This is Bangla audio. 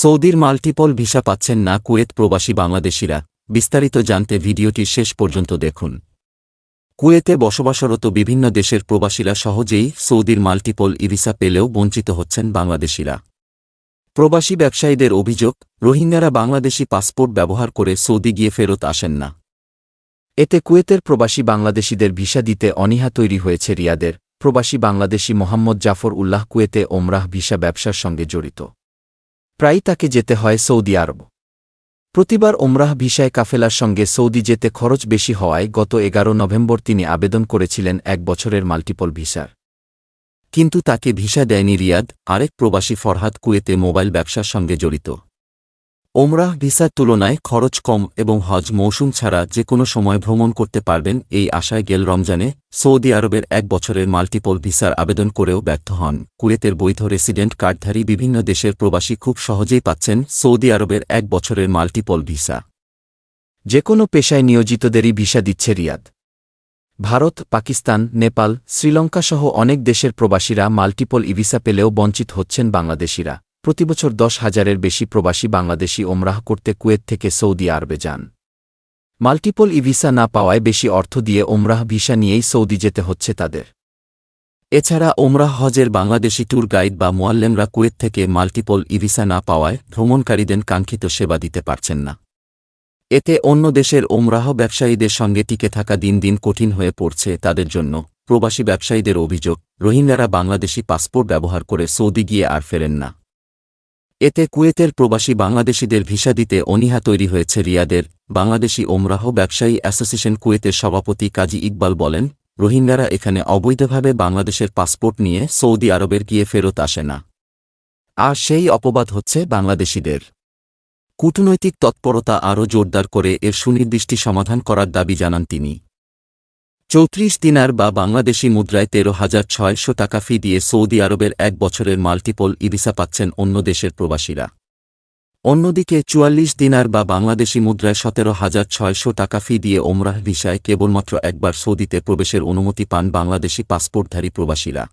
সৌদির মাল্টিপল ভিসা পাচ্ছেন না কুয়েত প্রবাসী বাংলাদেশিরা। বিস্তারিত জানতে ভিডিওটি শেষ পর্যন্ত দেখুন। কুয়েতে বসবাসরত বিভিন্ন দেশের প্রবাসীরা সহজেই সৌদির মাল্টিপল ইভিসা পেলেও বঞ্চিত হচ্ছেন বাংলাদেশিরা। প্রবাসী ব্যবসায়ীদের অভিযোগ, রোহিঙ্গারা বাংলাদেশি পাসপোর্ট ব্যবহার করে সৌদি গিয়ে ফেরত আসেন না। এতে কুয়েতের প্রবাসী বাংলাদেশিদের ভিসা দিতে অনীহা তৈরি হয়েছে রিয়াদের। প্রবাসী বাংলাদেশি মোহাম্মদ জাফর উল্লাহ কুয়েতে ওমরাহ ভিসা ব্যবসার সঙ্গে জড়িত। প্রায়ই তাকে যেতে হয় সৌদি আরব। প্রতিবার ওমরাহ ভিসায় কাফেলার সঙ্গে সৌদি যেতে খরচ বেশি হওয়ায় গত এগারো নভেম্বর তিনি আবেদন করেছিলেন এক বছরের মাল্টিপল ভিসার। কিন্তু তাকে ভিসা দেয়নি রিয়াদ, আরেক প্রবাসী ফরহাদ কুয়েতে মোবাইল ব্যবসার সঙ্গে জড়িত। ওমরাহ ভিসার তুলনায় খরচ কম এবং হজ মৌসুম ছাড়া যে কোনো সময় ভ্রমণ করতে পারবেন এই আশায় গেল রমজানে সৌদি আরবের এক বছরের মাল্টিপল ভিসার আবেদন করেও ব্যর্থ হন। কুয়েতের বৈধ রেসিডেন্ট কার্ডধারী বিভিন্ন দেশের প্রবাসী খুব সহজেই পাচ্ছেন সৌদি আরবের এক বছরের মাল্টিপল ভিসা। যে কোনো পেশায় নিয়োজিতদেরই ভিসা দিচ্ছে রিয়াদ। ভারত, পাকিস্তান, নেপাল শ্রীলঙ্কা সহ অনেক দেশের প্রবাসীরা মাল্টিপল ইভিসা পেলেও বঞ্চিত হচ্ছেন বাংলাদেশিরা। প্রতিবছর দশ হাজারের বেশি প্রবাসী বাংলাদেশি ওমরাহ করতে কুয়েত থেকে সৌদি আরবে যান। মাল্টিপল ইভিসা না পাওয়ায় বেশি অর্থ দিয়ে ওমরাহ ভিসা নিয়েই সৌদি যেতে হচ্ছে তাদের। এছাড়া ওমরাহ হজের বাংলাদেশি ট্যুর গাইড বা মোয়াল্লেমরা কুয়েত থেকে মাল্টিপল ইভিসা না পাওয়ায় ভ্রমণকারীদের কাঙ্ক্ষিত সেবা দিতে পারছেন না। এতে অন্য দেশের ওমরাহ ব্যবসায়ীদের সঙ্গে টিকে থাকা দিন দিন কঠিন হয়ে পড়ছে তাদের জন্য প্রবাসী ব্যবসায়ীদের অভিযোগ, রোহিঙ্গারা বাংলাদেশি পাসপোর্ট ব্যবহার করে সৌদি গিয়ে আর ফেরেন না। এতে কুয়েতের প্রবাসী বাংলাদেশিদের ভিসা দিতে অনীহা তৈরি হয়েছে রিয়াদের বাংলাদেশি ওমরাহ ব্যবসায়ী অ্যাসোসিয়েশন কুয়েতের সভাপতি কাজী ইকবাল বলেন, রোহিঙ্গারা এখানে অবৈধভাবে বাংলাদেশের পাসপোর্ট নিয়ে সৌদি আরবের গিয়ে ফেরত আসে না। আর সেই অপবাদ হচ্ছে বাংলাদেশিদের। কূটনৈতিক তৎপরতা আরও জোরদার করে এর সুনির্দিষ্টি সমাধান করার দাবি জানান তিনি। চৌত্রিশ দিনার বা বাংলাদেশি মুদ্রায় তেরো হাজার ছয়শো টাকা ফি দিয়ে সৌদি আরবের এক বছরের মাল্টিপল ইভিসা পাচ্ছেন অন্য দেশের প্রবাসীরা। অন্যদিকে চুয়াল্লিশ দিনার বা বাংলাদেশি মুদ্রায় সতেরো হাজার ছয়শো টাকা ফি দিয়ে ওমরাহ ভিসায় কেবলমাত্র একবার সৌদিতে প্রবেশের অনুমতি পান বাংলাদেশি পাসপোর্টধারী প্রবাসীরা।